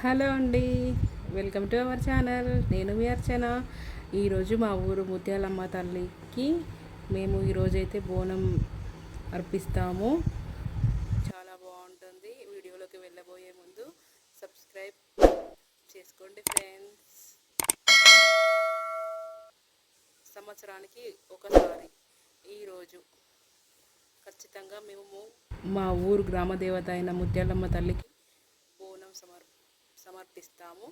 Hello అండి. Welcome to our channel నేను మీ అర్చన. ఈరోజు మా ఊరు ముత్యాలమ్మ తల్లికి మేము ఈరోజైతే బోనం అర్పిస్తాము. చాలా బాగుంటుంది. వీడియోలోకి వెళ్ళబోయే ముందు సబ్స్క్రైబ్ చేసుకోండి ఫ్రెండ్స్ సంవత్సరానికి ఒకసారి ఈరోజు ఖచ్చితంగా మేము మా ఊరు గ్రామ దేవత అయిన ముత్యాలమ్మ తల్లికి సమర్పిస్తాము.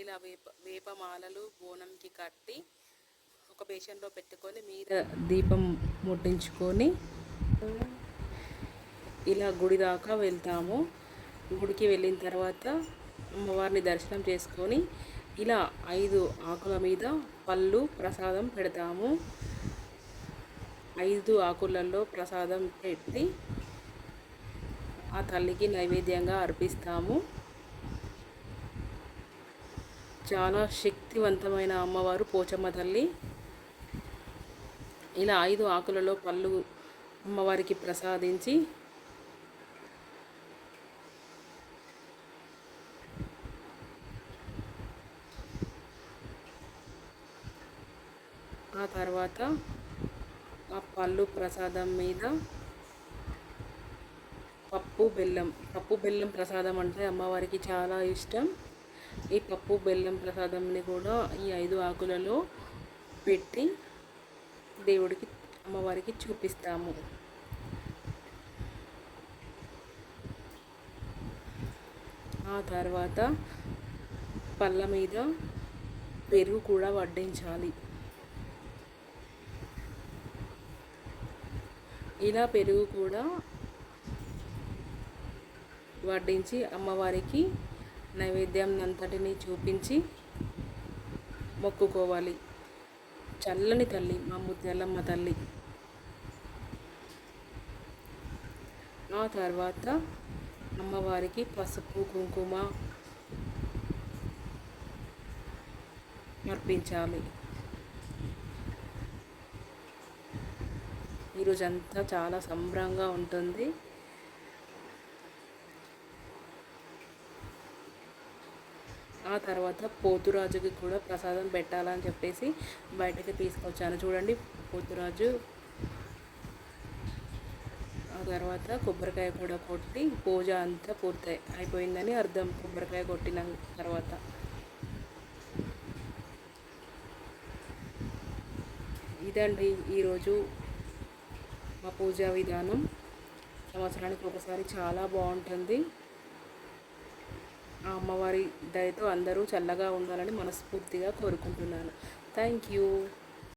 ఇలా వేప వేపమాలలు బోనంకి కట్టి ఒక బేషన్లో పెట్టుకొని మీద దీపం ముట్టించుకొని ఇలా గుడి దాకా వెళ్తాము. గుడికి వెళ్ళిన తర్వాత అమ్మవారిని దర్శనం చేసుకొని ఇలా ఐదు ఆకుల మీద పళ్ళు ప్రసాదం పెడతాము. ఐదు ఆకులలో ప్రసాదం పెట్టి ఆ తల్లికి నైవేద్యంగా అర్పిస్తాము. చాలా శక్తివంతమైన అమ్మవారు పోచమ్మ తల్లి. ఇలా ఐదు ఆకులలో పళ్ళు అమ్మవారికి ప్రసాదించి ఆ తర్వాత ఆ పళ్ళు ప్రసాదం మీద పప్పు బెల్లం. పప్పు బెల్లం ప్రసాదం అంటే అమ్మవారికి చాలా ఇష్టం. ఈ పప్పు బెల్లం ప్రసాదంని కూడా ఈ ఐదు ఆకులలో పెట్టి దేవుడికి అమ్మవారికి చూపిస్తాము. ఆ తర్వాత పళ్ళ మీద పెరుగు కూడా వడ్డించాలి. ఇలా పెరుగు కూడా వడ్డించి అమ్మవారికి నైవేద్యం అంతటిని చూపించి మొక్కుకోవాలి. చల్లని తల్లి మా ముత్యాలమ్మ తల్లి. ఆ తర్వాత అమ్మవారికి పసుపు కుంకుమ అర్పించాలి. ఈరోజంతా చాలా సంబరంగా ఉంటుంది. ఆ తర్వాత పోతురాజుకి కూడా ప్రసాదం పెట్టాలని చెప్పేసి బయటకి తీసుకొచ్చాను. చూడండి పోతురాజు. ఆ తర్వాత కొబ్బరికాయ కూడా కొట్టి పూజ అంతా పూర్తి అయిపోయిందని అర్థం. కొబ్బరికాయ కొట్టిన తర్వాత. ఇదండి ఈరోజు మా పూజా విధానం. సంవత్సరానికి ఒకసారి చాలా బాగుంటుంది. ఆ అమ్మవారి దయతో అందరూ చల్లగా ఉండాలని మనస్ఫూర్తిగా కోరుకుంటున్నాను. Thank you